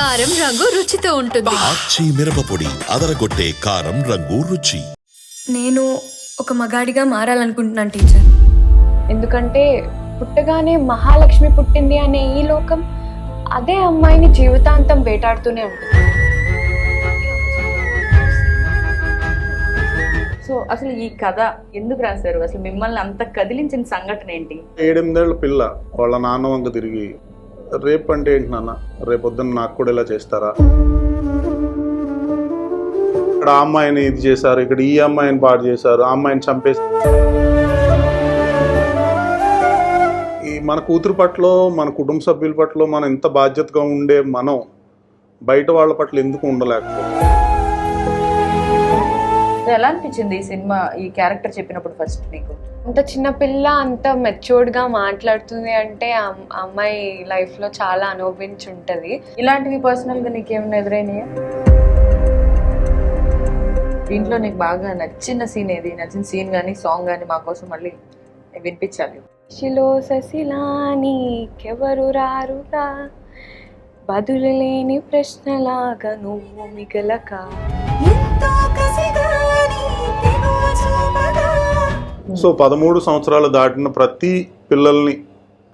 కారం రంగు రుచితో ఉంటుంది. ఆచి మిరపపొడి అదరగొట్టే కారం రంగు రుచి. నేను ఒక మగాడిగా మారాలనుకుంటున్నాను టీచర్. ఎందుకంటే పుట్టగానే మహాలక్ష్మి పుట్టింది అనే ఈ లోకం అదే అమ్మాయిని జీవితాంతం వేటాడుతూనే ఉంటుంది. సో అసలు ఈ కథ ఎందుకు రాశారు? అసలు మిమ్మల్ని అంత కదిలించిన సంఘటన ఏంటి? ఏడెనిమిదేళ్ళ పిల్ల వాళ్ళ నాన్న వంక తిరిగి రేపు అంటే ఏంటి నాన్న? రేపొద్దున నాకు కూడా ఇలా చేస్తారా? ఇక్కడ ఆ అమ్మాయిని ఇది చేశారు ఇక్కడ ఈ అమ్మాయిని పాడు చేశారు ఆ అమ్మాయిని చంపేసి ఈ మన కూతురు పట్ల మన కుటుంబ సభ్యుల పట్ల మనం ఎంత బాధ్యతగా ఉండే మనం బయట వాళ్ళ పట్ల ఎందుకు ఉండలేకపోతే సో ఎలా అనిపించింది ఈ సినిమా ఈ క్యారెక్టర్ చెప్పినప్పుడు ఫస్ట్ మీకు? అంత చిన్న పిల్ల అంత మెచ్యూర్డ్గా మాట్లాడుతుంది అంటే ఆ అమ్- ఆ అమ్మాయి లైఫ్లో చాలా అనుభవించి ఉంటది ఇలాంటివి పర్సనల్గా నీకేమైనా ఎదురైనాయా? దీంట్లో నీకు బాగా నచ్చిన సీన్ ఏది? నచ్చిన సీన్ కానీ సాంగ్ కానీ మా కోసం మళ్ళీ వినిపించాలి. శిలో సశిలా నీకెవరు రారురా? బదులు లేని ప్రశ్నలాగా నువ్వు మిగలక. సో పదమూడు సంవత్సరాలు దాటిన ప్రతి పిల్లల్ని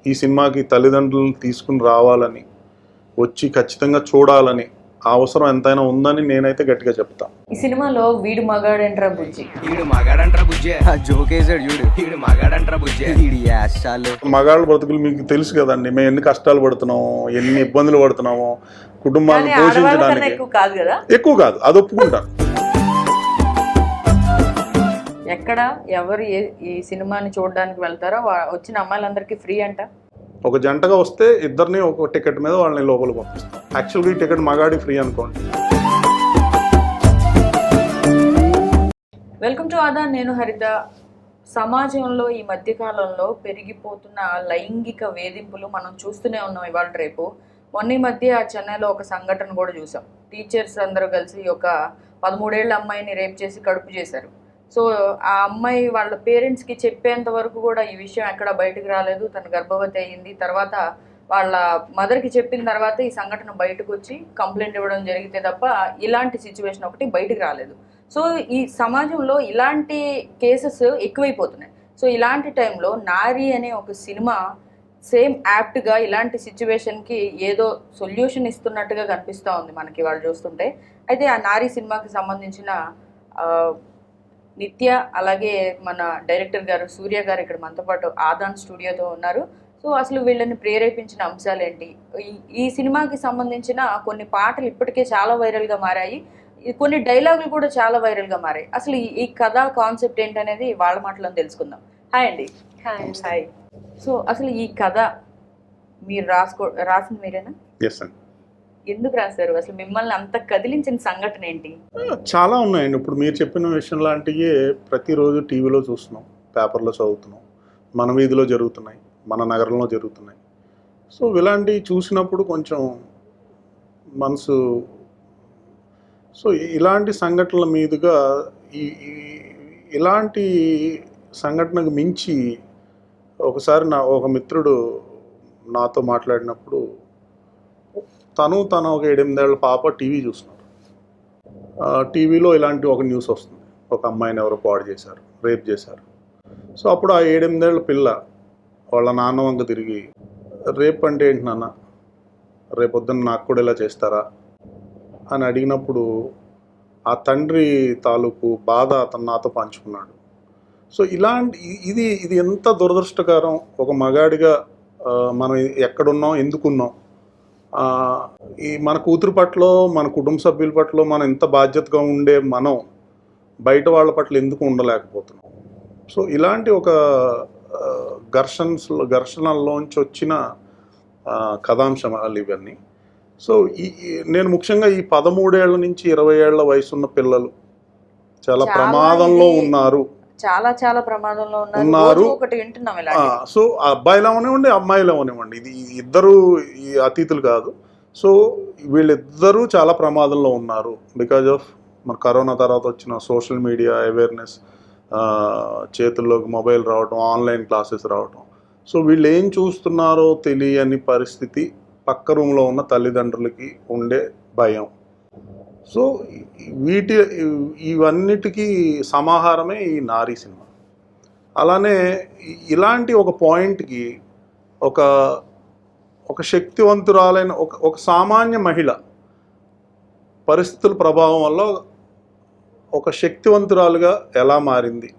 ఈ సినిమాకి తల్లిదండ్రులను తీసుకుని రావాలని వచ్చి ఖచ్చితంగా చూడాలని ఆ అవసరం ఎంతైనా ఉందని నేనైతే గట్టిగా చెప్తాను ఈ సినిమాలో వీడు మగాడంట్రా బుజ్జి. ఈడు మగాడంట్రా బుజ్జే. జోకేసాడు చూడు. ఈడు మగాడంట్రా బుజ్జే. మగాళ్ళ బ్రతుకులు మీకు తెలుసు కదండి మేము ఎన్ని కష్టాలు పడుతున్నాము ఎన్ని ఇబ్బందులు పడుతున్నామో కన్నా పోషించడానికి. ఎక్కువ కాదు కదా? ఎక్కువ కాదు అది ఒప్పుకుంటాను ఎక్కడ ఎవరు ఏ- ఈ సినిమాని చూడడానికి వెళ్తారో వా- వచ్చిన అమ్మాయిలందరికీ ఫ్రీ అంట? ఒక జంటగా వస్తే ఇద్దరిని ఒక టికెట్ మీద వాళ్ళని లోపలికి పంపిస్తాం. యాక్చువల్గా ఈ టికెట్ మగాడి ఫ్రీ అనుకోండి. వెల్కమ్ టు ఆదా నేను హరిత. సమాజంలో ఈ మధ్య కాలంలో పెరిగిపోతున్న లైంగిక వేధింపులు మనం చూస్తూనే ఉన్నాం ఇవాళ రేపు. మొన్న ఈ మధ్య చెన్నైలో ఒక సంఘటన కూడా చూసాం. టీచర్స్ అందరూ కలిసి ఒక పదమూడేళ్ళ అమ్మాయిని రేప్ చేసి కడుపు చేశారు. సో ఆ అమ్మాయి వాళ్ళ పేరెంట్స్కి చెప్పేంత వరకు కూడా ఈ విషయం ఎక్కడ బయటకు రాలేదు. తన గర్భవతి అయ్యింది తర్వాత వాళ్ళ మదర్కి చెప్పిన తర్వాత ఈ సంఘటన బయటకు వచ్చి కంప్లైంట్ ఇవ్వడం జరిగితే తప్ప ఇలాంటి సిచ్యువేషన్ ఒకటి బయటకు రాలేదు. సో ఈ సమాజంలో ఇలాంటి కేసెస్ ఎక్కువైపోతున్నాయి. సో ఇలాంటి టైంలో నారి అనే ఒక సినిమా సేమ్ యాప్ట్గా ఇలాంటి సిచ్యువేషన్కి ఏదో సొల్యూషన్ ఇస్తున్నట్టుగా కనిపిస్తూ ఉంది మనకి వాళ్ళు చూస్తుంటే. అయితే ఆ నారీ సినిమాకి సంబంధించిన నిత్య అలాగే మన డైరెక్టర్ గారు సూర్య గారు ఇక్కడ మనతో పాటు ఆదాన్ స్టూడియోతో ఉన్నారు. సో అసలు వీళ్ళని ప్రేరేపించిన అంశాలు ఏంటి ఈ- ఈ సినిమాకి సంబంధించిన కొన్ని పాటలు ఇప్పటికే చాలా వైరల్గా మారాయి. కొన్ని డైలాగులు కూడా చాలా వైరల్గా మారాయి. అసలు ఈ- కథ కాన్సెప్ట్ ఏంటనేది వాళ్ళ మాటలో తెలుసుకుందాం. హాయ్ అండి. హాయ్ సో అసలు ఈ కథ మీరు రాసుకో రాసింది మీరేనా? ఎస్ అండి ఎందుకు రాశారు? అసలు మిమ్మల్ని అంత కదిలించిన సంఘటన ఏంటి? చాలా ఉన్నాయండి. ఇప్పుడు మీరు చెప్పిన విషయం లాంటివి ప్రతిరోజు టీవీలో చూస్తున్నాం పేపర్లో చదువుతున్నాం మన వీధిలో జరుగుతున్నాయి మన నగరంలో జరుగుతున్నాయి. సో ఇలాంటివి చూసినప్పుడు కొంచెం మనసు సో ఇలాంటి సంఘటనల మీదుగా ఈ ఈ- ఇలాంటి సంఘటనకు మించి ఒకసారి నా ఒక మిత్రుడు నాతో మాట్లాడినప్పుడు తను తన ఒక ఏడెనిమిదేళ్ళ పాప టీవీ చూస్తున్నారు. టీవీలో ఇలాంటి ఒక న్యూస్ వస్తుంది. ఒక అమ్మాయిని ఎవరో పాడు చేశారు రేప్ చేశారు. సో అప్పుడు ఆ ఏడెనిమిదేళ్ళ పిల్ల వాళ్ళ నాన్న వంక తిరిగి రేప్ అంటే ఏంటి నాన్న? రేపొద్దున నాకు కూడా ఇలా చేస్తారా? అని అడిగినప్పుడు ఆ తండ్రి తాలూకు బాధ అతను నాతో పంచుకున్నాడు. సో ఇలాంటి ఇది ఇది ఎంత దురదృష్టకరం. ఒక మగాడిగా మనం ఎక్కడున్నాం ఎందుకున్నాం? ఈ మన కూతురు పట్ల మన కుటుంబ సభ్యుల పట్ల మనం ఎంత బాధ్యతగా ఉండే మనం బయట వాళ్ళ పట్ల ఎందుకు ఉండలేకపోతున్నాం? సో ఇలాంటి ఒక ఆ, ఘర్షణస్ ఘర్షణల్లోంచి వచ్చిన కథాంశాలు ఇవన్నీ. సో ఈ నేను ముఖ్యంగా ఈ పదమూడేళ్ళ నుంచి ఇరవై ఏళ్ళ వయసున్న పిల్లలు చాలా ప్రమాదంలో ఉన్నారు. చాలా చాలా ప్రమాదంలో ఉన్నారు. ఒకటి వింటున్నాం ఇలా సో అబ్బాయిలు అవనివ్వండి అమ్మాయిలు అవనివ్వండి ఇది ఇద్దరు ఈ అతిథులు కాదు. సో వీళ్ళిద్దరూ చాలా ప్రమాదంలో ఉన్నారు. బికాజ్ ఆఫ్ మన కరోనా తర్వాత వచ్చిన సోషల్ మీడియా అవేర్నెస్ చేతుల్లోకి మొబైల్ రావటం ఆన్లైన్ క్లాసెస్ రావటం. సో వీళ్ళు ఏం చూస్తున్నారో తెలియని పరిస్థితి పక్క రూమ్లో ఉన్న తల్లిదండ్రులకి ఉండే భయం. సో వీటి ఇవన్నిటికీ సమాహారమే ఈ నారీ సినిమా. అలానే ఇలాంటి ఒక పాయింట్కి ఒక ఒక శక్తివంతురాలైన ఒక ఒక సామాన్య మహిళ పరిస్థితుల ప్రభావం వల్ల ఒక శక్తివంతురాలుగా ఎలా మారింది?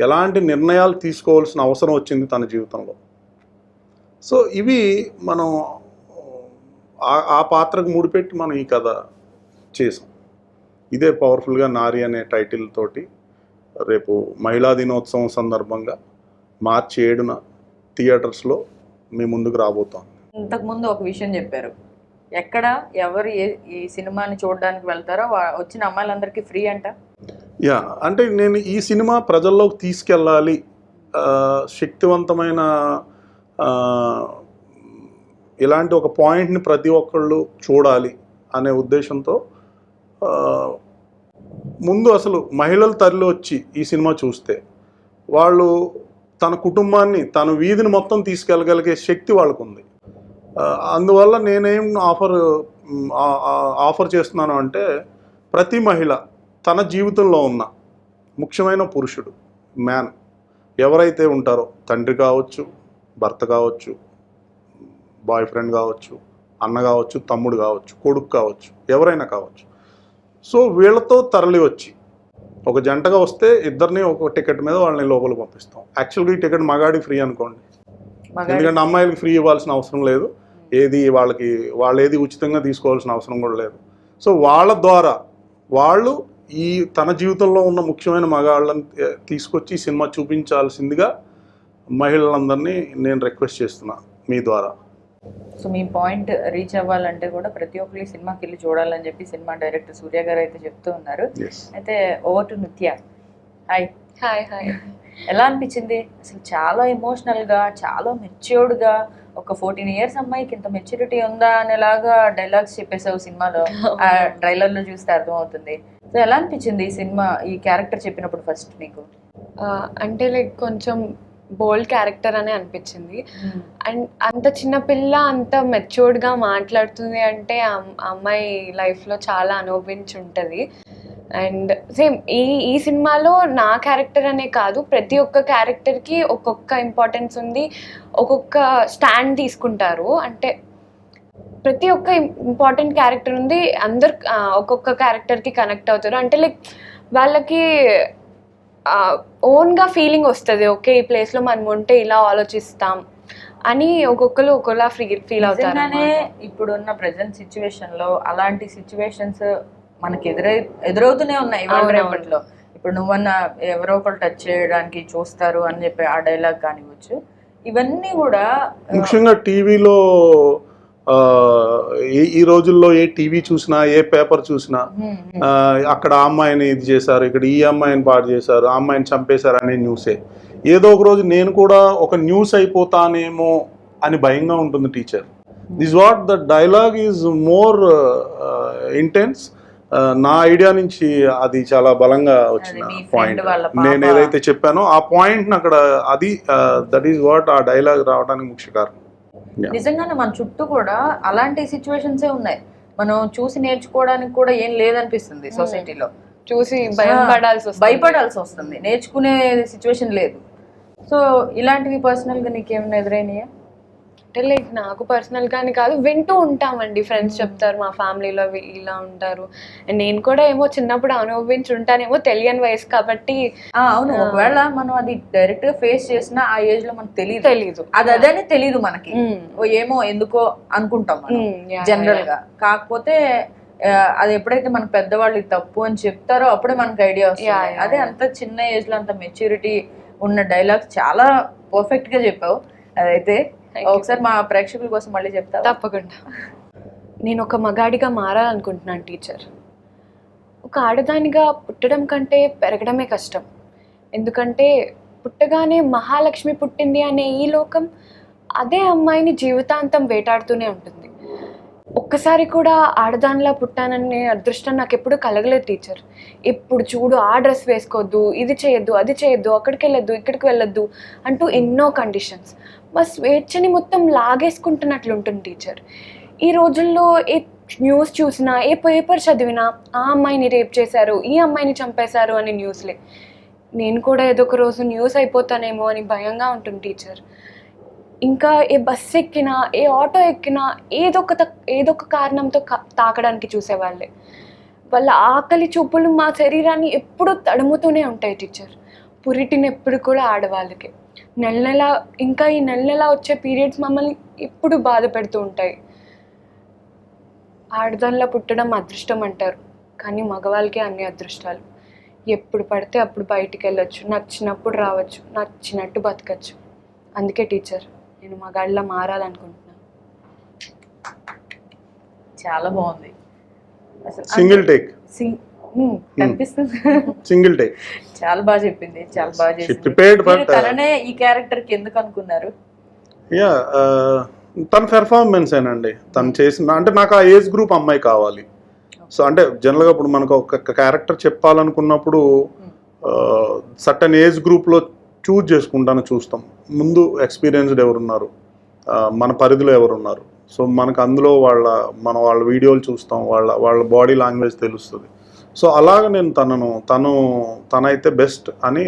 ఎలాంటి నిర్ణయాలు తీసుకోవాల్సిన అవసరం వచ్చింది తన జీవితంలో? సో ఇవి మనం ఆ- ఆ పాత్రకు ముడిపెట్టి మనం ఈ కథ చేసాం ఇదే పవర్ఫుల్గా నారి అనే టైటిల్ తోటి రేపు మహిళా దినోత్సవం సందర్భంగా మార్చి ఏడున థియేటర్స్లో మీ ముందుకు రాబోతాం ఇంతకుముందు ఒక విషయం చెప్పారు. ఎక్కడ ఎవరు ఏ- ఈ సినిమాని చూడడానికి వెళ్తారో వచ్చిన అమ్మాయిలందరికీ ఫ్రీ అంట? యా అంటే నేను ఈ సినిమా ప్రజల్లోకి తీసుకెళ్ళాలి శక్తివంతమైన ఇలాంటి ఒక పాయింట్ని ప్రతి ఒక్కళ్ళు చూడాలి అనే ఉద్దేశంతో ముందు అసలు మహిళలు తరలి వచ్చి ఈ సినిమా చూస్తే వాళ్ళు తన కుటుంబాన్ని తన వీధిని మొత్తం తీసుకెళ్ళగలిగే శక్తి వాళ్ళకు ఉంది అందువల్ల నేనేం ఆఫర్ ఆఫర్ చేస్తున్నాను అంటే ప్రతి మహిళ తన జీవితంలో ఉన్న ముఖ్యమైన పురుషుడు మ్యాన్ ఎవరైతే ఉంటారో తండ్రి కావచ్చు భర్త కావచ్చు బాయ్ ఫ్రెండ్ కావచ్చు అన్న కావచ్చు తమ్ముడు కావచ్చు కొడుకు కావచ్చు ఎవరైనా కావచ్చు సో వీళ్ళతో తరలి వచ్చి ఒక జంటగా వస్తే ఇద్దరిని ఒక టికెట్ మీద వాళ్ళని లోపలికి పంపిస్తాం. యాక్చువల్గా ఈ టికెట్ మగాడి ఫ్రీ అనుకోండి. ఎందుకంటే అమ్మాయిలకి ఫ్రీ ఇవ్వాల్సిన అవసరం లేదు. ఏది వాళ్ళకి వాళ్ళు ఏది ఉచితంగా తీసుకోవాల్సిన అవసరం కూడా లేదు. సో వాళ్ళ ద్వారా వాళ్ళు ఈ తన జీవితంలో ఉన్న ముఖ్యమైన మగాళ్ళని తీసుకొచ్చి ఈ సినిమా చూపించాల్సిందిగా మహిళలందరినీ నేను రిక్వెస్ట్ చేస్తున్నా మీ ద్వారా. సో మీ పాయింట్ రీచ్ అవ్వాలంటే కూడా ప్రతి ఒక్కరు ఈ సినిమాకి వెళ్ళి చూడాలని చెప్పి సినిమా డైరెక్టర్ సూర్య గారు అయితే చెప్తూ ఉన్నారు. అయితే over to Nitya. Hi hi hi ఎలా అనిపించింది? అసలు చాలా ఎమోషనల్గా చాలా మెచ్యూర్డ్గా ఒక ఫోర్టీన్ ఇయర్స్ అమ్మాయికి ఇంత మెచ్యూరిటీ ఉందా అనేలాగా డైలాగ్స్ చెప్పేసావు సినిమాలో. ఆ ట్రైలర్లో చూస్తే అర్థమవుతుంది. సో ఎలా అనిపించింది ఈ సినిమా ఈ క్యారెక్టర్ చెప్పినప్పుడు ఫస్ట్ నీకు? అంటే లైక్ కొంచెం బోల్డ్ క్యారెక్టర్ అని అనిపించింది. అండ్ అంత చిన్న పిల్ల అంత మెచ్యూర్డ్గా మాట్లాడుతుంది అంటే ఆ అమ్మాయి లైఫ్లో చాలా అనుభవించి ఉంటుంది అండ్ సేమ్ ఈ ఈ సినిమాలో నా క్యారెక్టర్ అనే కాదు ప్రతి ఒక్క క్యారెక్టర్కి ఒక్కొక్క ఇంపార్టెన్స్ ఉంది ఒక్కొక్క స్టాండ్ తీసుకుంటారు. అంటే ప్రతి ఒక్క ఇంపార్టెంట్ క్యారెక్టర్ ఉంది అందరు ఒక్కొక్క క్యారెక్టర్కి కనెక్ట్ అవుతారు. అంటే లైక్ వాళ్ళకి ఓన్గా ఫీలింగ్ వస్తుంది. ఓకే ఈ ప్లేస్లో మనం ఉంటే ఇలా ఆలోచిస్తాం అని ఒక్కొక్కరు ఒక్కొక్కలా ఫీ ఫీల్ అవుతారు ఇప్పుడున్న ప్రజెంట్ సిచ్యువేషన్లో అలాంటి సిచ్యువేషన్స్ మనకి ఎదురై ఎదురవుతూనే ఉన్నాయి ఇవాళ. రేపట్లో. ఇప్పుడు నువ్వన్న ఎవరో ఒకరు టచ్ చేయడానికి చూస్తారు అని చెప్పి ఆ డైలాగ్ కానివ్వచ్చు. ఇవన్నీ కూడా ముఖ్యంగా టీవీలో ఈ రోజుల్లో ఏ టీవీ చూసినా ఏ పేపర్ చూసినా అక్కడ అమ్మాయిని ఇది చేశారు ఇక్కడ ఈ అమ్మాయిని పాడు చేశారు ఆ అమ్మాయిని చంపేశారు అనే న్యూసే. ఏదో ఒక రోజు నేను కూడా ఒక న్యూస్ అయిపోతానేమో అని భయంగా ఉంటుంది teacher. This what the dialogue is more intense నా ఐడియా నుంచి అది చాలా బలంగా వచ్చిన పాయింట్ నేను ఏదైతే చెప్పానో ఆ పాయింట్ అక్కడ అది దట్ ఈస్ వాట్ ఆ డైలాగ్ రావడానికి ముఖ్య కారణం. నిజంగానే మన చుట్టూ కూడా అలాంటి సిచ్యువేషన్సే ఉన్నాయి. మనం చూసి నేర్చుకోవడానికి కూడా ఏం లేదనిపిస్తుంది సొసైటీలో చూసి భయం పడాల్సి వస్తుంది. భయపడాల్సి వస్తుంది. నేర్చుకునే సిచ్యువేషన్ లేదు. సో ఇలాంటివి పర్సనల్గా నీకేమైనా ఎదురైనాయా? అంటే లైక్ నాకు పర్సనల్ గాని కాదు వింటూ ఉంటామండి. ఫ్రెండ్స్ చెప్తారు మా ఫ్యామిలీలో ఇలా ఉంటారు. అండ్ నేను కూడా ఏమో చిన్నప్పుడు అనుభవించి ఉంటానేమో తెలియని వయసు కాబట్టి ఆ, అవును. ఒకవేళ మనం అది డైరెక్ట్గా ఫేస్ చేసినా ఆ ఏజ్లో మనకు తెలియదు తెలీదు. అది అదని తెలియదు మనకి. మ్మ్. ఓ ఏమో ఎందుకో అనుకుంటాం మనం. మ్మ్, yeah, జనరల్. గా. కాకపోతే ఆ, అది ఎప్పుడైతే మన పెద్దవాళ్ళు ఇది తప్పు అని చెప్తారో అప్పుడే మనకి ఐడియా Yeah, వస్తుంది. Yeah, అదే. అంత చిన్న ఏజ్లో అంత మెచ్యూరిటీ ఉన్న డైలాగ్స్ చాలా పర్ఫెక్ట్గా చెప్పావు. అదైతే. ఒకసారి మా ప్రేక్షకుల కోసం మళ్ళీ చెప్తావా? తప్పకుండా. నేను ఒక మగాడిగా మారాలనుకుంటున్నాను టీచర్. ఒక ఆడదానిగా పుట్టడం కంటే పెరగడమే కష్టం. ఎందుకంటే పుట్టగానే మహాలక్ష్మి పుట్టింది అనే ఈ లోకం అదే అమ్మాయిని జీవితాంతం వేటాడుతూనే ఉంటుంది. ఒక్కసారి కూడా ఆడదానిలా పుట్టాననే అదృష్టం నాకు ఎప్పుడు కలగలేదు టీచర్. ఇప్పుడు చూడు ఆ డ్రెస్ వేసుకోవద్దు ఇది చేయొద్దు అది చేయొద్దు అక్కడికి వెళ్ళొద్దు ఇక్కడికి వెళ్ళొద్దు అంటూ ఎన్నో కండిషన్స్ మా స్వేచ్ఛని మొత్తం లాగేసుకుంటున్నట్లు ఉంటుంది టీచర్. ఈ రోజుల్లో ఏ న్యూస్ చూసినా ఏ పేపర్ చదివినా ఆ అమ్మాయిని రేప్ చేశారు ఈ అమ్మాయిని చంపేశారు అని న్యూస్లే. నేను కూడా ఏదో ఒక రోజు న్యూస్ అయిపోతానేమో అని భయంగా ఉంటుంది టీచర్. ఇంకా ఏ బస్ ఎక్కినా ఏ ఆటో ఎక్కినా ఏదో ఒక తక్- కారణంతో కా- తాకడానికి చూసేవాళ్ళే. వాళ్ళ ఆకలి చూపులు మా శరీరాన్ని ఎప్పుడూ తడుముతూనే ఉంటాయి టీచర్. పురిటిని ఎప్పుడు కూడా ఆడవాళ్ళకి. నెల నెల ఇంకా ఈ నెల నెల వచ్చే పీరియడ్స్ మమ్మల్ని ఎప్పుడు బాధ పెడుతూ ఉంటాయి. ఆడదానిలో పుట్టడం అదృష్టం అంటారు. కానీ మగవాళ్ళకి అన్ని అదృష్టాలు. ఎప్పుడు పడితే అప్పుడు బయటికి వెళ్ళొచ్చు. నచ్చినప్పుడు రావచ్చు. నచ్చినట్టు బతకచ్చు. అందుకే టీచర్ నేను మగాళ్ళ మారాలనుకుంటున్నాను చాలా బాగుంది. అసలు సింగిల్ టేక్ సింగ్ కనిపిస్తుంది. సింగిల్ టేక్ చాలా బాగా చెప్పింది చాలా బాగా చేసింది. but, మీరు తననే ఈ క్యారెక్టర్కి ఎందుకు అనుకున్నారు? యా తన పెర్ఫార్మెన్స్ ఏనండి. తను చేసిన అంటే నాకు ఆ ఏజ్ గ్రూప్ అమ్మాయి కావాలి. సో అంటే జనరల్గా ఇప్పుడు మనకు ఒక క్యారెక్టర్ చెప్పాలనుకున్నప్పుడు సర్టన్ ఏజ్ గ్రూప్లో చూజ్ చేసుకుంటాను చూస్తాం. ముందు ఎక్స్పీరియన్స్డ్ ఎవరున్నారు? ఆ, మన పరిధిలో ఎవరున్నారు? సో మనకు అందులో వాళ్ళ మన వాళ్ళ వీడియోలు చూస్తాం. వాళ్ళ వాళ్ళ బాడీ లాంగ్వేజ్ తెలుస్తుంది. సో అలాగ నేను తనను తను తనైతే బెస్ట్ అని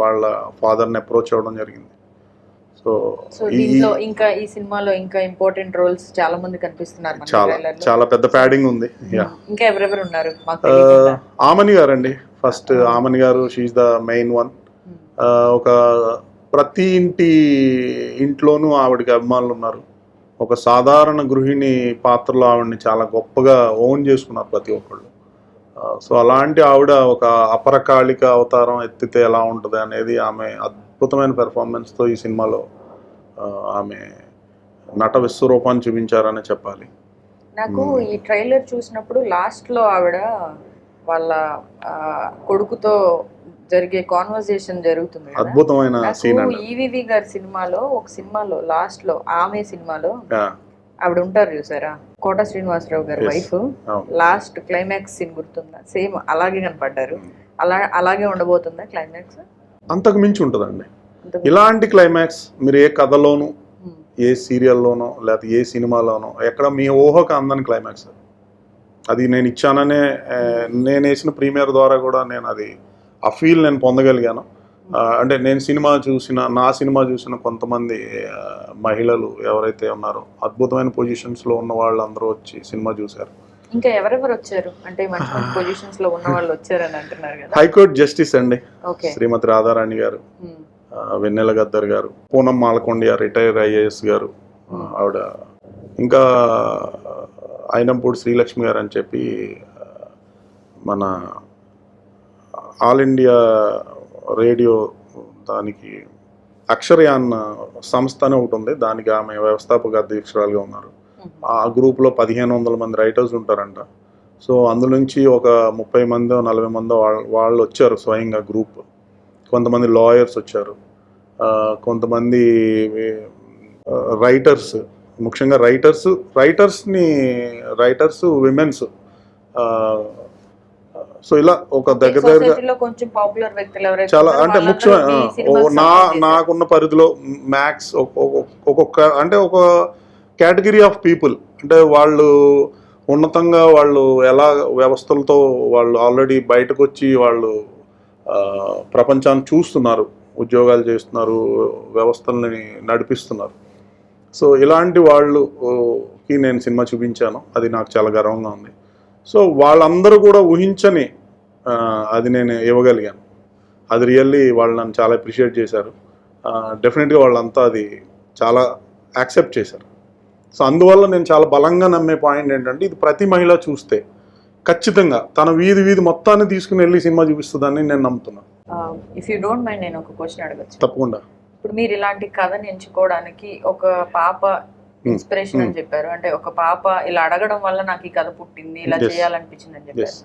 వాళ్ళ ఫాదర్ని అప్రోచ్ అవ్వడం జరిగింది. సో దీంట్లో ఇంకా ఈ సినిమాలో ఇంకా ఇంపార్టెంట్ రోల్స్ చాలా మంది కనిపిస్తున్నారు చాలా. చాలా పెద్ద ప్యాడింగ్ ఉంది. ఇంకా ఎవరెవరు ఉన్నారు. ఆమని గారు అండి ఫస్ట్ ఆమని గారు షీఈ్ ద మెయిన్ వన్ ఒక ప్రతి ఇంటి ఇంట్లోనూ ఆవిడకి అభిమానులు ఉన్నారు. ఒక సాధారణ గృహిణి పాత్రలో ఆవిడని చాలా గొప్పగా ఓన్ చేసుకున్నారు ప్రతి ఒక్కళ్ళు. సో అలాంటి ఆవిడ ఒక అపరకాళిక అవతారం ఎత్తితే ఎలా ఉంటుంది అనేది ఆమె అద్భుతమైన పెర్ఫార్మెన్స్తో ఈ సినిమాలో ఆమె నట విశ్వరూపాన్ని చూపించారని చెప్పాలి. నాకు ఈ ట్రైలర్ చూసినప్పుడు లాస్ట్లో ఆవిడ వాళ్ళ కొడుకుతో జరిగే కాన్వర్సేషన్ జరుగుతుంది. అద్భుతమైన ఈవివి గారి సినిమాలో ఒక సినిమాలో లాస్ట్లో ఆమె సినిమాలో ఆవిడ ఉంటారు చూసారా? కోట శ్రీనివాసరావు గారి. వైఫ్. లాస్ట్ క్లైమాక్స్ సీన్ గుర్తుందా? సేమ్ అలాగే కనపడ్డారు. అలా అలాగే ఉండబోతుందా క్లైమాక్స్ అంతకు మించి ఉంటుందండి. ఇలాంటి క్లైమాక్స్ మీరు ఏ కథలోనూ ఏ సీరియల్లోనో లేకపోతే ఏ సినిమాలోనో ఎక్కడ మీ ఊహకు అందని క్లైమాక్స్ అది. నేను ఇచ్చాననే ఆ, నేను వేసిన ప్రీమియర్ ద్వారా కూడా నేను అది ఆ ఫీల్ నేను పొందగలిగాను. అంటే నేను సినిమా చూసిన నా సినిమా చూసిన కొంతమంది మహిళలు ఎవరైతే ఉన్నారో అద్భుతమైన పొజిషన్స్లో ఉన్న వాళ్ళందరూ వచ్చి సినిమా చూశారు. ఇంకా ఎవరెవరు వచ్చారు? అంటే పొజిషన్స్లో ఉన్న వాళ్ళు వచ్చారని అంటున్నారు కదా. హైకోర్టు జస్టిస్ అండి. శ్రీమతి రాధారాణి గారు వెన్నెల గద్దర్ గారు పూనం మాలకొండ రిటైర్ ఐఏఎస్ గారు ఆవిడ. ఇంకా అయినంపూడి శ్రీలక్ష్మి గారు అని చెప్పి మన ఆల్ ఇండియా రేడియో దానికి అక్షరయాన్ సంస్థ అని ఒకటి ఉంది. దానికి ఆమె వ్యవస్థాపక అధ్యక్షురాలుగా ఉన్నారు. ఆ గ్రూప్లో పదిహేను వందల మంది రైటర్స్ ఉంటారంట. సో అందులో నుంచి ఒక ముప్పై మందో నలభై మందో వాళ్ళు వాళ్ళు వచ్చారు స్వయంగా గ్రూప్. కొంతమంది లాయర్స్ వచ్చారు. కొంతమంది రైటర్స్ ముఖ్యంగా రైటర్స్ రైటర్స్ని రైటర్స్ విమెన్స్ సో ఇలా ఒక దగ్గర దగ్గరగా సొసైటీలో కొంచెం పాపులర్ వ్యక్తులు ఎవరైతే చాలా అంటే ముఖ్యమైన నా. నాకున్న పరిధిలో మ్యాక్స్ ఒక్కొక్క అంటే ఒక కేటగిరీ ఆఫ్ పీపుల్ అంటే వాళ్ళు ఉన్నతంగా వాళ్ళు ఎలా వ్యవస్థలతో వాళ్ళు ఆల్రెడీ బయటకు వచ్చి వాళ్ళు ప్రపంచాన్ని చూస్తున్నారు ఉద్యోగాలు చేస్తున్నారు వ్యవస్థల్ని నడిపిస్తున్నారు. సో ఇలాంటి వాళ్ళుకి నేను సినిమా చూపించాను. అది నాకు చాలా గర్వంగా ఉంది. సో వాళ్ళందరూ కూడా ఊహించని అది నేను ఇవ్వగలిగాను. అది రియల్లీ వాళ్ళు నన్ను చాలా అప్రిషియేట్ చేశారు. డెఫినెట్గా వాళ్ళంతా అది చాలా యాక్సెప్ట్ చేశారు. సో అందువల్ల నేను చాలా బలంగా నమ్మే పాయింట్ ఏంటంటే ఇది ప్రతి మహిళ చూస్తే ఖచ్చితంగా తన వీధి వీధి మొత్తాన్ని తీసుకుని వెళ్ళి సినిమా చూపిస్తుందని నేను నమ్ముతున్నాను. ఇఫ్ యూ డోంట్ మైండ్ నేను ఒక క్వశ్చన్ అడగచ్చు? తప్పకుండా. ఇప్పుడు మీరు ఇలాంటి కథని ఎంచుకోవడానికి ఒక పాప ఇన్స్పిరేషన్ అని Hmm. చెప్పారు. అంటే ఒక పాప ఇలా అడగడం వల్ల నాకు ఈ కథ పుట్టింది ఇలా. చేయాలనిపించింది అని చెప్పారు.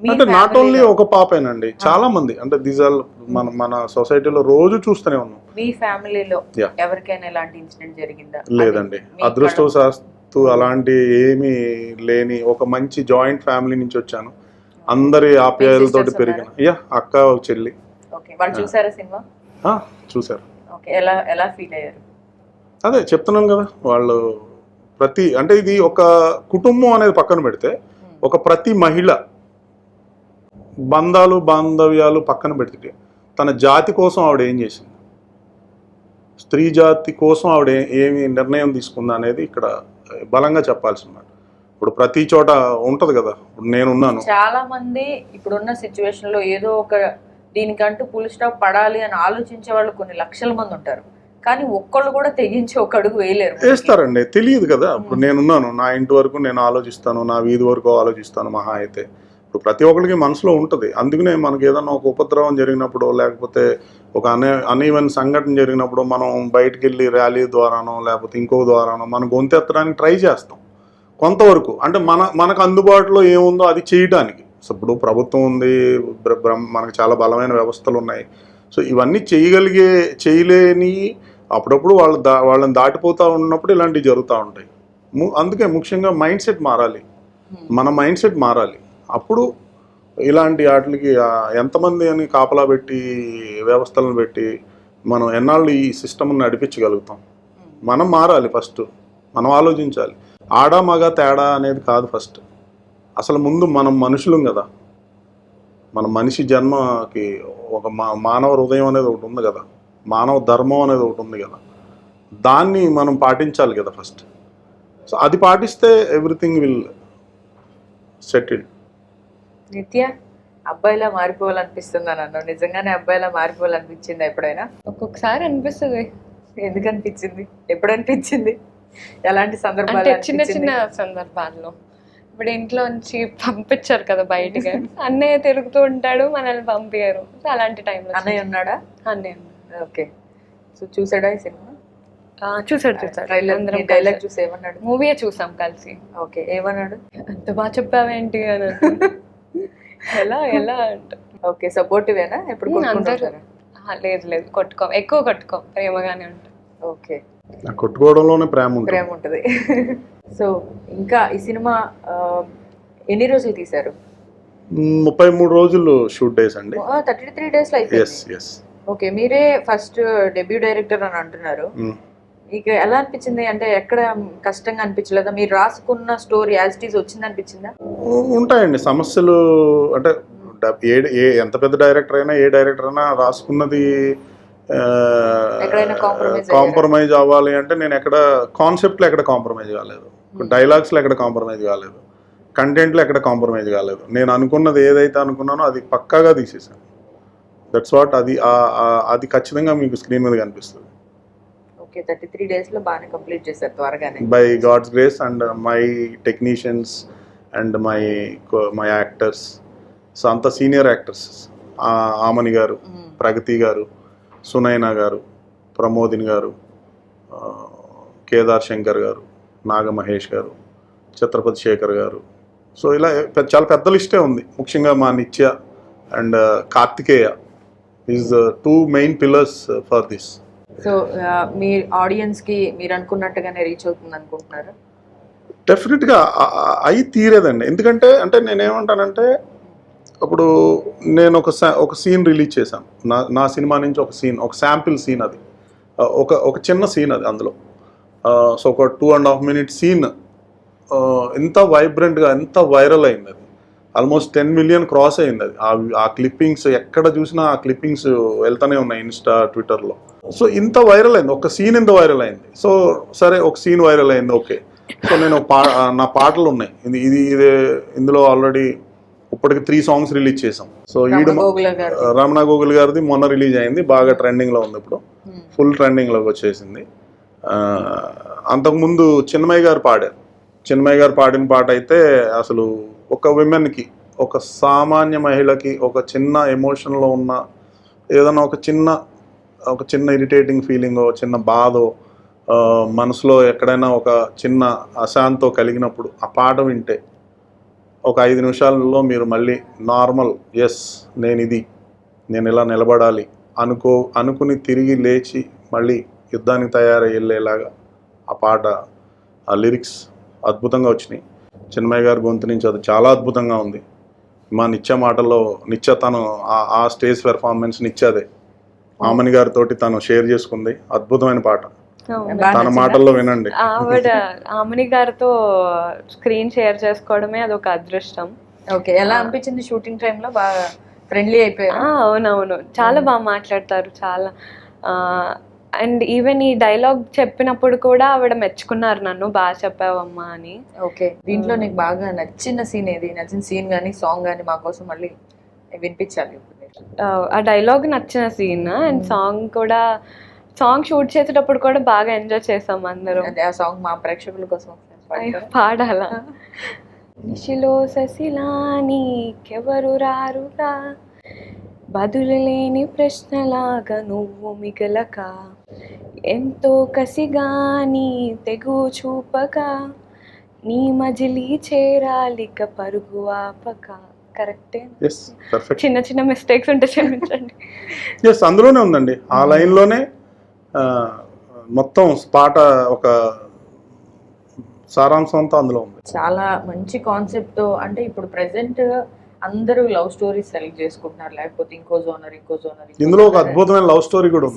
అంటే నాట్ ఓన్లీ ఒక పాపేనండి చాలా మంది అంటే దీస్ ఆల్ మన మన సొసైటీలో రోజు చూస్తూనే ఉన్నాం. మీ ఫ్యామిలీలో. ఎవరికైనా ఇలాంటి ఇన్సిడెంట్ జరిగిందా? లేదండి. అది మీ అదృష్టవశాత్తు అలాంటి ఏమీ లేని ఒక మంచి జాయింట్ ఫ్యామిలీ నుంచి వచ్చాను. అందరి ఆప్యాయాలతోటి sisters పెరిగిన. యా అక్క చెల్లి. ఓకే వాళ్ళు చూసారా సినిమా? చూశారు. ఓకే ఎలా ఎలా ఫీల్ అయ్యారు? అదే చెప్తున్నాం కదా వాళ్ళు ప్రతి అంటే ఇది ఒక కుటుంబం అనేది పక్కన పెడితే ఒక ప్రతి మహిళ బంధాలు బాంధవ్యాలు పక్కన పెడితే తన జాతి కోసం ఆవిడ ఏం చేసింది? స్త్రీ జాతి కోసం ఆవిడ ఏమి నిర్ణయం తీసుకుంది అనేది ఇక్కడ బలంగా చెప్పాల్సిందన్నమాట ఇప్పుడు ప్రతి చోట ఉంటది కదా ఇప్పుడు నేనున్నాను. చాలా మంది ఇప్పుడున్న సిచ్యువేషన్లో ఏదో ఒక దీనికంటూ పుల్ స్టాప్ పడాలి అని ఆలోచించే వాళ్ళు కొన్ని లక్షల మంది ఉంటారు. కానీ ఒక్కళ్ళు కూడా తెగించి ఒక అడుగు వేయలేరు వేస్తారండి. తెలియదు కదా. ఇప్పుడు నేనున్నాను. నా ఇంటి వరకు నేను ఆలోచిస్తాను. నా వీధి వరకు ఆలోచిస్తాను మహా అయితే. ఇప్పుడు ప్రతి ఒక్కరికి మనసులో ఉంటుంది. అందుకనే మనకి ఏదన్నా ఒక ఉపద్రవం జరిగినప్పుడు లేకపోతే ఒక అనే అనీవెన్ సంఘటన జరిగినప్పుడు మనం బయటికి వెళ్ళి ర్యాలీ ద్వారానో లేకపోతే ఇంకో ద్వారానో మన గొంతెత్తడానికి ట్రై చేస్తాం. కొంతవరకు అంటే మన మనకు అందుబాటులో ఏముందో అది చేయడానికి ఇప్పుడు ప్రభుత్వం ఉంది. మనకు చాలా బలమైన వ్యవస్థలు ఉన్నాయి. సో ఇవన్నీ చేయగలిగే చేయలేని అప్పుడప్పుడు వాళ్ళు దా వాళ్ళని దాటిపోతూ ఉన్నప్పుడు ఇలాంటివి జరుగుతూ ఉంటాయి. అందుకే ముఖ్యంగా మైండ్ సెట్ మారాలి. మన మైండ్ సెట్ మారాలి. అప్పుడు ఇలాంటి వాటికి ఎంతమంది అని కాపలా పెట్టి వ్యవస్థలను పెట్టి మనం ఎన్నాళ్ళు ఈ సిస్టమ్ని నడిపించగలుగుతాం? మనం మారాలి ఫస్ట్. మనం ఆలోచించాలి. ఆడ మగ తేడా అనేది కాదు ఫస్ట్. అసలు ముందు మనం మనుషులం కదా. మన మనిషి జన్మకి ఒక మానవ హృదయం అనేది ఒకటి ఉంది కదా. మానవ ధర్మం అనేది ఒకటి ఉంది కదా. దాన్ని మనం పాటించాలి కదా ఫస్ట్. సో అది పాటిస్తే ఎవ్రీథింగ్ విల్ సెటిల్. నిత్య అబ్బాయిలా మారిపోవాలనిపిస్తుంది అని అన్నావు నిజంగానే అబ్బాయిలా మారిపోవాలనిపించింది ఎప్పుడైనా? ఒక్కొక్కసారి అనిపిస్తుంది. ఎందుకు అనిపించింది ఎప్పుడు అనిపించింది ఎలాంటి సందర్భాలు అంటే చిన్న? చిన్న సందర్భాల్లో. ఇప్పుడు ఇంట్లో నుంచి పంపించారు కదా బయటికి. అన్నయ్య తిరుగుతూ ఉంటాడు మనల్ని పంపించారు సో అలాంటి టైంలో అన్నయ్య ఉన్నాడా? అన్నయ్య ఓకే. సో చూసాడా ఈ సినిమా? చూసాడు చూసాడు. డైలాగ్ చూసి ఏమన్నాడు? మూవీయే చూసాం కలిసి. ఓకే ఏమన్నాడు? అంత బాగా చెప్పావేంటి అని. ఎలా ఎలా అంట. ఓకే సపోర్టివేనా ఎప్పుడు లేదు లేదు కొట్టుకో. ఎక్కువ కొట్టుకో ప్రేమగానే ఉంటాం. ఓకే. కొట్టుకోవడంలోనే ప్రేమ ఉంటుంది. ప్రేమ ఉంటది. సో ఇంకా ఈ సినిమా ఎన్ని రోజులు తీశారు? ముప్పై మూడు రోజులు షూట్ డేస్ అండి. థర్టీ త్రీ డేస్లో ఓకే మీరే ఫస్ట్ డెబ్యూ డైరెక్టర్ అని అంటున్నారు. మీకు ఎలా అనిపించింది? అంటే ఎక్కడ కష్టంగా అనిపించలేదా? మీరు రాసుకున్న స్టోరీ యాజ్ ఇట్ ఈస్ వచ్చింది అనిపించిందా? ఉంటాయండి. సమస్యలు అంటే ఏ ఎంత పెద్ద డైరెక్టర్ అయినా ఏ డైరెక్టర్ అయినా రాసుకున్నది? కాంప్రమైజ్ అవ్వాలి అంటే నేను ఎక్కడ కాన్సెప్ట్లో ఎక్కడ కాంప్రమైజ్ కాలేదు. డైలాగ్స్లో ఎక్కడ కాంప్రమైజ్ కాలేదు. కంటెంట్లో ఎక్కడ కాంప్రమైజ్ కాలేదు. నేను అనుకున్నది ఏదైతే అనుకున్నానో అది పక్కాగా తీసేసాను దట్స్ వాట్ అది అది ఖచ్చితంగా మీకు స్క్రీన్ మీద కనిపిస్తుంది. By God's grace and my technicians and my my actors so అంత సీనియర్ యాక్టర్స్ ఆమని గారు మ్మ్. ప్రగతి గారు సునైన గారు ప్రమోదిని గారు కేదార్ శంకర్ గారు నాగ మహేష్ గారు ఛత్రపతి శేఖర్ గారు. సో ఇలా చాలా పెద్ద లిస్టే ఉంది. ముఖ్యంగా మా Nitya and Karthikeya. Is two main pillars for this so మీ ఆడియన్స్కి మీరు అనుకున్నట్టుగానే రీచ్ అవుతుంది అనుకుంటున్నారు? డెఫినెట్గా అయి తీరేదండి. ఎందుకంటే అంటే నేనేమంటానంటే అప్పుడు నేను ఒక సా- ఒక సీన్ రిలీజ్ చేశాను. నా నా సినిమా నుంచి ఒక సీన్ ఒక శాంపిల్ సీన్ అది. ఒక ఒక చిన్న సీన్ అది అందులో. సో ఒక two and half minute scene ఎంత వైబ్రెంట్గా ఎంత వైరల్ అయింది అది. ఆల్మోస్ట్ టెన్ మిలియన్ క్రాస్ అయింది అది. ఆ ఆ క్లిప్పింగ్స్ ఎక్కడ చూసినా ఆ క్లిప్పింగ్స్ వెళ్తూనే ఉన్నాయి ఇన్స్టా ట్విట్టర్లో సో ఇంత వైరల్ అయింది. ఒక సీన్ ఇంత వైరల్ అయింది. సో సరే ఒక సీన్ వైరల్ అయింది. ఓకే సో నేను పా నా పాటలు ఉన్నాయి. ఇది ఇది ఇది ఇందులో ఆల్రెడీ ఇప్పటికి త్రీ సాంగ్స్ రిలీజ్ చేసాం సో ఈడు రమణ గోగుల గారిది. మొన్న రిలీజ్ అయింది బాగా ట్రెండింగ్లో ఉంది ఇప్పుడు. ఫుల్ ట్రెండింగ్లోకి వచ్చేసింది. అంతకుముందు చిన్మయ్య గారు పాడారు. చిన్మయ్య గారు పాడిన పాట అయితే అసలు ఒక విమెన్కి ఒక సామాన్య మహిళకి ఒక చిన్న ఎమోషన్లో ఉన్న ఏదైనా ఒక చిన్న ఒక చిన్న ఇరిటేటింగ్ ఫీలింగో చిన్న బాధో మనసులో ఎక్కడైనా ఒక చిన్న అశాంతో కలిగినప్పుడు ఆ పాట వింటే ఒక ఐదు నిమిషాలలో మీరు మళ్ళీ నార్మల్ ఎస్ నేను ఇది నేను ఇలా నిలబడాలి అనుకో అనుకుని తిరిగి లేచి మళ్ళీ యుద్ధానికి తయారై వెళ్ళేలాగా ఆ పాట ఆ లిరిక్స్ అద్భుతంగా వచ్చినాయి. చిన్మయ్య గారి గొంతు నుంచి అది చాలా అద్భుతంగా ఉంది. మా నిత్య మాటల్లో నిత్య తను ఆ- ఆ స్టేజ్ పెర్ఫార్మెన్స్ నిత్యదే మామని గారితో తను షేర్ చేసుకుంది. అద్భుతమైన పాట. తన? మాటల్లో వినండి. ఆవిడ ఆమెని గారితో స్క్రీన్ షేర్ చేసుకోవడమే అదొక అదృష్టం. ఓకే ఎలా అనిపించింది షూటింగ్ టైంలో బాగా ఫ్రెండ్లీ అయిపోయారు. ఆ, అవునవును. చాలా బాగా మాట్లాడతారు చాలా. అండ్ ఈవెన్ ఈ డైలాగ్ చెప్పినప్పుడు కూడా ఆవిడ మెచ్చుకున్నారు నన్ను బాగా చెప్పావమ్మా అని. ఓకే దీంట్లో నీకు బాగా నచ్చిన సీన్ ఏది? నచ్చిన సీన్ కానీ సాంగ్ కానీ మా కోసం మళ్ళీ వినిపించాలి. ఆ డైలాగ్ నచ్చిన సీన్ అండ్ సాంగ్ కూడా సాంగ్ షూట్ చేసేటప్పుడు కూడా బాగా ఎంజాయ్ చేసాం అందరం. అదే ఆ సాంగ్ మా ప్రేక్షకుల కోసం? పాడాలా? నిశిలో ససిలా నీకెవరు రారుగా బదులు లేని ప్రశ్నలాగా నువ్వు మిగలక. ఎంతో కసిగా నీ తెగు చూపగా నీ మజిలీ చేరాలిక పరుగు ఆపక. కరెక్టే? చిన్న చిన్న మిస్టేక్స్ ఉంటే క్షమించండి. ఎస్ అందులోనే ఉందండి. ఆ లైన్లోనే ఆ, మొత్తం పాట ఒక సారాంశం అంతా అందులో ఉంది. చాలా మంచి కాన్సెప్ట్ అంటే ఇప్పుడు ప్రెసెంట్ అందరూ లవ్ స్టోరీస్ సెలెక్ట్ చేసుకుంటున్నారు. లేకపోతే ఇంకో జోనర్ ఇంకో జోనర్ ఇందులో ఒక అద్భుతమైన లవ్ స్టోరీ కూడా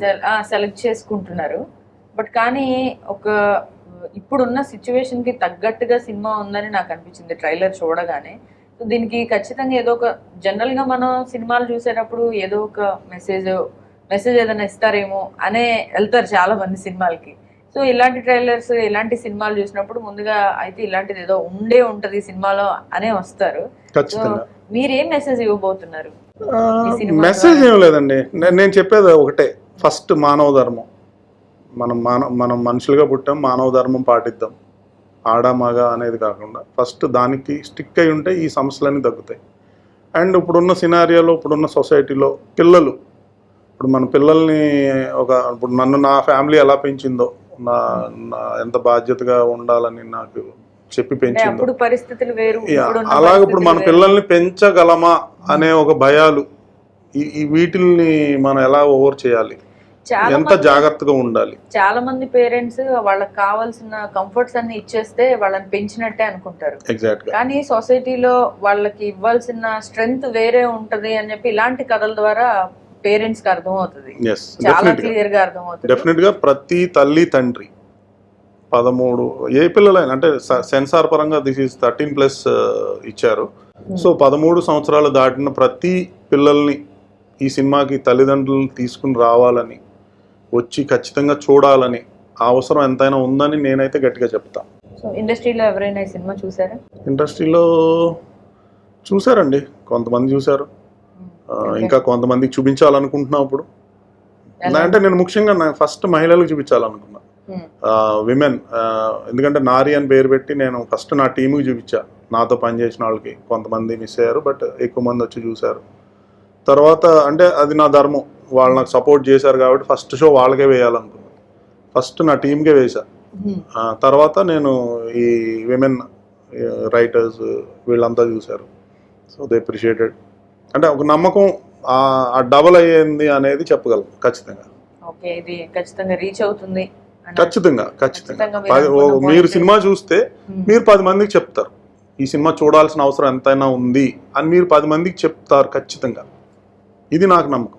సెలెక్ట్ చేసుకుంటున్నారు. బట్ కానీ ఒక ఇప్పుడున్న సిచ్యువేషన్కి తగ్గట్టుగా సినిమా ఉందని నాకు అనిపించింది ట్రైలర్ చూడగానే. సో దీనికి ఖచ్చితంగా ఏదో ఒక జనరల్గా మనం సినిమాలు చూసేటప్పుడు ఏదో ఒక మెసేజ్ మెసేజ్ ఏదైనా ఇస్తారేమో అనే వెళ్తారు చాలా మంది సినిమాలకి. సో ఇలాంటి ట్రైలర్స్ ఇలాంటి సినిమాలు చూసినప్పుడు ముందుగా అయితే ఇలాంటిది ఏదో ఉండే ఉంటది సినిమాలో అనే వస్తారు. మీరేం మెసేజ్ ఇవ్వబోతున్నారు? మెసేజ్ ఏం లేదండి. నేను చెప్పేది ఒకటే. ఫస్ట్ మానవ ధర్మం. మనం మానవ మనం మనుషులుగా పుట్టాం మానవ ధర్మం పాటిద్దాం. ఆడ మగ అనేది కాకుండా ఫస్ట్ దానికి స్టిక్ అయి ఉంటే ఈ సమస్యలన్నీ తగ్గుతాయి. అండ్ ఇప్పుడున్న సినారియోలో ఇప్పుడున్న సొసైటీలో పిల్లలు ఇప్పుడు మన పిల్లల్ని ఒక ఇప్పుడు నన్ను నా ఫ్యామిలీ ఎలా పెంచిందో నా నా ఎంత బాధ్యతగా ఉండాలని నాకు చెప్పి పెంచిందో. అప్పుడు పరిస్థితులు వేరు అలాగే ఇప్పుడు మన. పిల్లల్ని పెంచగలమా అనే ఒక భయాలు ఈ వీటిల్ని మనం ఎలా ఓవర్ చేయాలి? ఎంత జాగ్రత్తగా ఉండాలి? చాలా మంది పేరెంట్స్ వాళ్ళకి కావాల్సిన కంఫర్ట్స్ అన్ని ఇచ్చేస్తే వాళ్ళని పెంచినట్టే అనుకుంటారు. కానీ సొసైటీలో వాళ్ళకి ఇవ్వాల్సిన స్ట్రెంగ్త్ వేరే ఉంటది అని చెప్పి ఇలాంటి కథల ద్వారా పేరెంట్స్కి చాలా డెఫినెట్గా క్లియర్గా అర్థం అవుతుంది డెఫినెట్గా ప్రతి తల్లి తండ్రి పదమూడు ఏ పిల్లలైనా అంటే సెన్సార్ పరంగా దిస్ ఈస్ థర్టీన్ ప్లస్ ఇచ్చారు. సో పదమూడు సంవత్సరాలు దాటిన ప్రతి పిల్లల్ని ఈ సినిమాకి తల్లిదండ్రులను తీసుకుని రావాలని వచ్చి ఖచ్చితంగా చూడాలని అవసరం ఎంతైనా ఉందని నేనైతే గట్టిగా చెప్తా. సో ఇండస్ట్రీలో ఎవరైనా సినిమా చూసారా? ఇండస్ట్రీలో చూసారండి. కొంతమంది చూశారు ఆ, ఇంకా కొంతమందికి చూపించాలనుకుంటున్నా ఇప్పుడు. ఎలా? అంటే నేను ముఖ్యంగా నా ఫస్ట్ మహిళలకు చూపించాలనుకున్నా. విమెన్ ఎందుకంటే నారి అని పేరు పెట్టి నేను ఫస్ట్ నా టీంకి చూపించా. నాతో పనిచేసిన వాళ్ళకి కొంతమంది మిస్ అయ్యారు బట్ ఎక్కువ మంది వచ్చి చూశారు. తర్వాత అంటే అది నా ధర్మం. వాళ్ళు నాకు సపోర్ట్ చేశారు కాబట్టి ఫస్ట్ షో వాళ్ళకే వేయాలనుకున్నాను ఫస్ట్ నా టీంకే వేశా. తర్వాత నేను ఈ విమెన్ రైటర్స్ వీళ్ళంతా చూశారు. సో దే అప్రిషియేటెడ్ అంటే ఒక నమ్మకం ఆ డబల్ అయ్యింది అనేది చెప్పగలం ఖచ్చితంగా. ఓకే ఇది ఖచ్చితంగా రీచ్ అవుతుంది ఖచ్చితంగా ఖచ్చితంగా. మీరు సినిమా చూస్తే. మీరు పది మందికి చెప్తారు. ఈ సినిమా చూడాల్సిన అవసరం ఎంతైనా ఉంది అని మీరు పది మందికి చెప్తారు ఖచ్చితంగా. ఇది నాకు నమ్మకం.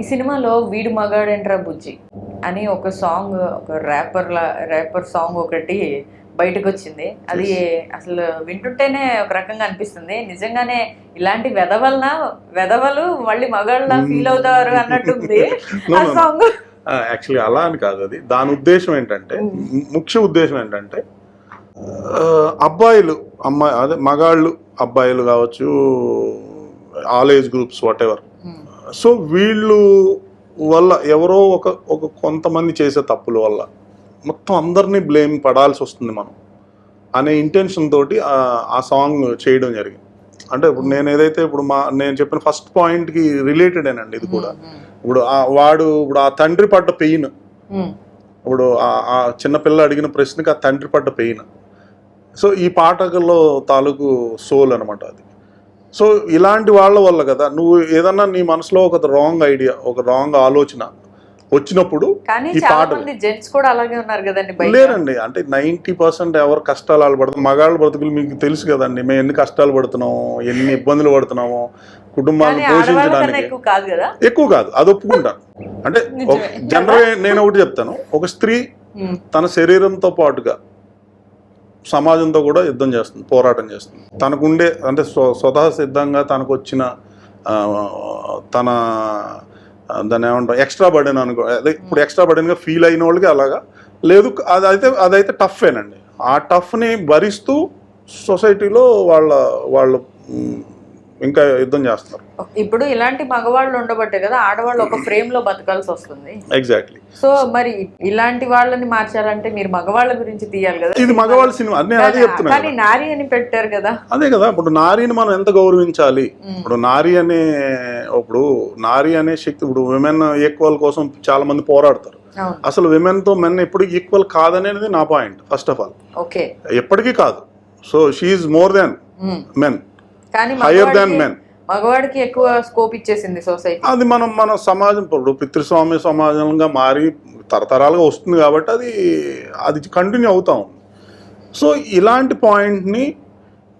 ఈ సినిమాలో వీడు మగాడేంట్రా బుజ్జి అని ఒక సాంగ్ ఒక ర్యాపర్ ర్యాపర్ సాంగ్ ఒకటి బయటకు వచ్చింది అది అసలు వింటుంటేనే ఒక రకంగా అనిపిస్తుంది. నిజంగానే ఇలాంటి వెదవలన వెదవలు మళ్ళీ మగాళ్ళ ఫీల్ అవుతారు అన్నట్టుంది ఆ no. సాంగ్ యాక్చువల్లీ అలా అని కాదు అది. దాని ఉద్దేశం ఏంటంటే ముఖ్య ఉద్దేశం ఏంటంటే అబ్బాయిలు అమ్మాయి అదే మగాళ్ళు అబ్బాయిలు కావచ్చు all age groups whatever so వీళ్ళు వల్ల ఎవరో ఒక ఒక కొంతమంది చేసే తప్పుల వల్ల మొత్తం అందరినీ బ్లేమ్ పడాల్సి వస్తుంది మనం అనే ఇంటెన్షన్ తోటి ఆ- సాంగ్ చేయడం జరిగింది. అంటే ఇప్పుడు నేను ఏదైతే ఇప్పుడు మా నేను చెప్పిన ఫస్ట్ పాయింట్కి రిలేటెడేనండి ఇది కూడా. ఇప్పుడు ఆ వాడు ఇప్పుడు ఆ తండ్రి పడ్డ పెయిన్ ఇప్పుడు ఆ- ఆ చిన్న పిల్ల అడిగిన ప్రశ్నకి ఆ తండ్రి పడ్డ పెయిన్ సో ఈ పాటలో తాలూకు సోల్ అనమాట అది. సో ఇలాంటి వాళ్ళ వల్ల కదా నువ్వు ఏదన్నా నీ మనసులో ఒక రాంగ్ ఐడియా ఒక రాంగ్ ఆలోచన వచ్చినప్పుడు కానీ ఈ చాలా పాట మంది జెంట్స్ కూడా అలాగే ఉన్నారు కదండి బయట. లేదండి అంటే నైంటీ పర్సెంట్ ఎవరు కష్టాలు వాళ్ళు పడుతున్నారు మగాళ్ళ బ్రతుకులు మీకు తెలుసు కదండి. మేము ఎన్ని కష్టాలు పడుతున్నాము ఎన్ని ఇబ్బందులు పడుతున్నాము కన్నా పోషించడానికి ఎక్కువ కాదు అది ఒప్పుకుంటాను అంటే. జనరల్ నేను ఒకటి చెప్తాను. ఒక స్త్రీ తన శరీరంతో పాటుగా సమాజంతో కూడా యుద్ధం చేస్తుంది పోరాటం చేస్తుంది. తనకుండే అంటే స్వ స్వతహా సిద్ధంగా తనకు వచ్చిన తన దాన్ని ఏమంటారు ఎక్స్ట్రా బర్డెన్ అనుకో అదే ఇప్పుడు ఎక్స్ట్రా బర్డెన్గా ఫీల్ అయిన వాళ్ళకి అలాగా. లేదు అదైతే అదైతే టఫేనండి ఆ టఫ్ని భరిస్తూ సొసైటీలో వాళ్ళ వాళ్ళు ఇంకా యుద్ధం చేస్తున్నారు. ఇప్పుడు ఇలాంటి మగవాళ్ళు ఉండబట్టే కదా ఆడవాళ్ళు ఒక ఫ్రేమ్లో బతకాల్సి వస్తుంది. ఎగ్జాక్ట్లీ సో మరి ఇలాంటి వాళ్ళని మార్చాలంటే మీరు మగవాళ్ళ గురించి తీయాలి కదా. ఇది మగవాళ్ళ సినిమా. నేను అదే చెప్తున్నాను కానీ నారి అని పెట్టారు కదా. అదే కదా ఇప్పుడు నారీని మనం ఎంత గౌరవించాలి? ఇప్పుడు నారీ అనే ఇప్పుడు నారీ అనే శక్తి ఇప్పుడు విమెన్ ఈక్వల్ కోసం చాలా మంది పోరాడతారు. అసలు విమెన్తో మెన్ ఎప్పుడు ఈక్వల్ కాదనేది నా point first of all okay. ఎప్పటికీ కాదు. So she more than. Men కానీ హయ్యర్ దాన్ మెన్ మగవాడికి ఎక్కువ స్కోప్ ఇచ్చేసింది సొసైటీ అది మనం మన సమాజం ఇప్పుడు పితృస్వామ్య సమాజంగా మారి తరతరాలుగా వస్తుంది కాబట్టి అది అది కంటిన్యూ అవుతా ఉంది. సో ఇలాంటి పాయింట్ని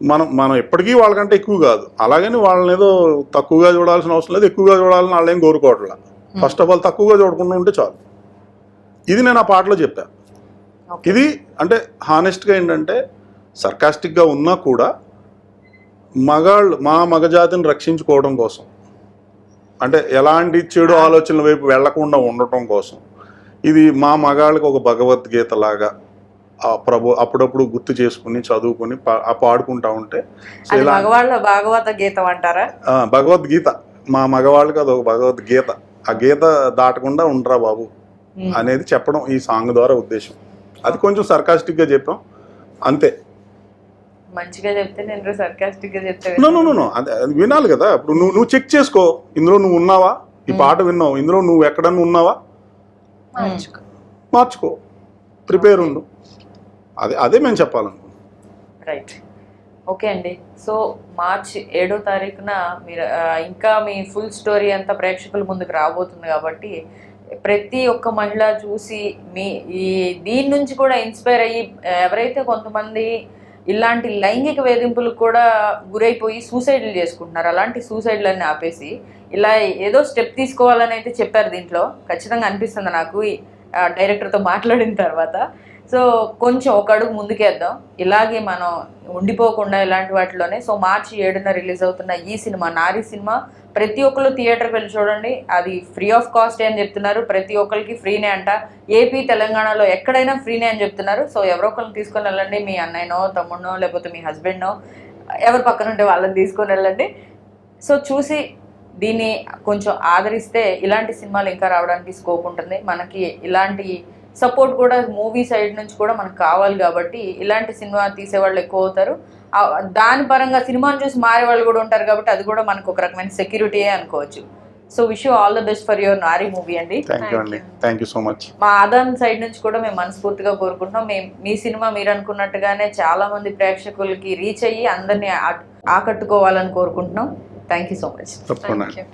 మనం మనం ఎప్పటికీ వాళ్ళకంటే ఎక్కువ కాదు. అలాగని వాళ్ళని ఏదో తక్కువగా చూడాల్సిన అవసరం లేదు ఎక్కువగా చూడాలని వాళ్ళు ఏం కోరుకోవట్లా. ఫస్ట్ ఆఫ్ ఆల్ తక్కువగా చూడకుండా ఉంటే చాలు. ఇది నేను ఆ పాటలో చెప్పా. Okay. ఇది అంటే హానెస్ట్గా ఏంటంటే సర్కాస్టిక్గా ఉన్నా కూడా మగాళ్ళు మా మగజాతిని రక్షించుకోవడం కోసం. అంటే ఎలాంటి చెడు ఆలోచనల వైపు వెళ్ళకుండా ఉండటం కోసం. ఇది మా మగాళ్ళకి ఒక భగవద్గీత లాగా ఆ ప్రభు అప్పుడప్పుడు గుర్తు చేసుకుని చదువుకుని పాడుకుంటా ఉంటే సో అది ఇలా మగవాళ్ళ భాగవత గీతం అంటారా? ఆ, భగవద్గీత. మా మగవాళ్ళకి అది ఒక భగవద్గీత. ఆ గీత దాటకుండా ఉండరా బాబు. అనేది చెప్పడం ఈ సాంగ్ ద్వారా ఉద్దేశం. అది కొంచెం సర్కాస్టిక్గా చెప్పాం. అంతే. మంచిగా చెప్తే నేను సర్కాస్టిక్గా చెప్తే నో నో నో నో అది వినాలి కదా. ఇప్పుడు నువ్వు నువ్వు చెక్ చేసుకో. ఇందులో నువ్వు ఉన్నావా? ఈ పాట విన్నావు. ఇందులో నువ్వు ఎక్కడన్నా ఉన్నావా? మార్చుకో. మార్చుకో. ప్రిపేర్ ఉండు. అదే అదే మేము చెప్పాలనుకున్నాం రైట్ ఓకే అండి. సో మార్చ్ ఏడో తారీఖున మీరు ఇంకా మీ ఫుల్ స్టోరీ అంతా ప్రేక్షకుల ముందుకు రాబోతుంది కాబట్టి ప్రతి ఒక్క మహిళ చూసి మీ ఈ దీని నుంచి కూడా ఇన్స్పైర్ అయ్యి ఎవరైతే కొంతమంది ఇలాంటి లైంగిక వేధింపులకు కూడా గురైపోయి సూసైడ్లు చేసుకుంటున్నారు. అలాంటి సూసైడ్లన్నీ ఆపేసి ఇలా ఏదో స్టెప్ తీసుకోవాలని అయితే చెప్పారు దీంట్లో. ఖచ్చితంగా అనిపిస్తుంది నాకు ఈ, డైరెక్టర్తో మాట్లాడిన తర్వాత. సో కొంచెం ఒక అడుగు ముందుకేద్దాం. ఇలాగే మనం ఉండిపోకుండా ఇలాంటి వాటిలోనే. సో మార్చి ఏడున రిలీజ్ అవుతున్న ఈ సినిమా నారి సినిమా ప్రతి ఒక్కరు థియేటర్కి వెళ్ళి చూడండి. అది ఫ్రీ ఆఫ్ కాస్ట్ అని చెప్తున్నారు. ప్రతి ఒక్కరికి ఫ్రీనే అంట. ఏపీ తెలంగాణలో ఎక్కడైనా ఫ్రీనే అని చెప్తున్నారు. సో ఎవరో ఒకరిని తీసుకొని వెళ్ళండి. మీ అన్నయ్యనో తమ్ముడినో లేకపోతే మీ హస్బెండ్నో ఎవరి పక్కన ఉంటే వాళ్ళని తీసుకొని వెళ్ళండి. సో చూసి దీన్ని కొంచెం ఆదరిస్తే ఇలాంటి సినిమాలు ఇంకా రావడానికి స్కోప్ ఉంటుంది. మనకి ఇలాంటి సపోర్ట్ కూడా మూవీ సైడ్ నుంచి కూడా మనకు కావాలి కాబట్టి ఇలాంటి సినిమా తీసేవాళ్ళు ఎక్కువ అవుతారు. దాని పరంగా సినిమాని చూసి మారే వాళ్ళు కూడా ఉంటారు కాబట్టి అది కూడా మనకు ఒక రకమైన సెక్యూరిటీయే అనుకోవచ్చు. So wish all the best for your Naari movie అండి. థ్యాంక్ యూ అండి. థ్యాంక్ యూ సో మచ్ మా ఆదాన్ సైడ్ నుంచి కూడా మేము మనస్ఫూర్తిగా కోరుకుంటున్నాం. మేము మీ సినిమా మీరు అనుకున్నట్టుగానే చాలా మంది ప్రేక్షకులకి రీచ్ అయ్యి అందరినీ ఆకట్టుకోవాలని కోరుకుంటున్నాం. Thank you so much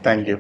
thank you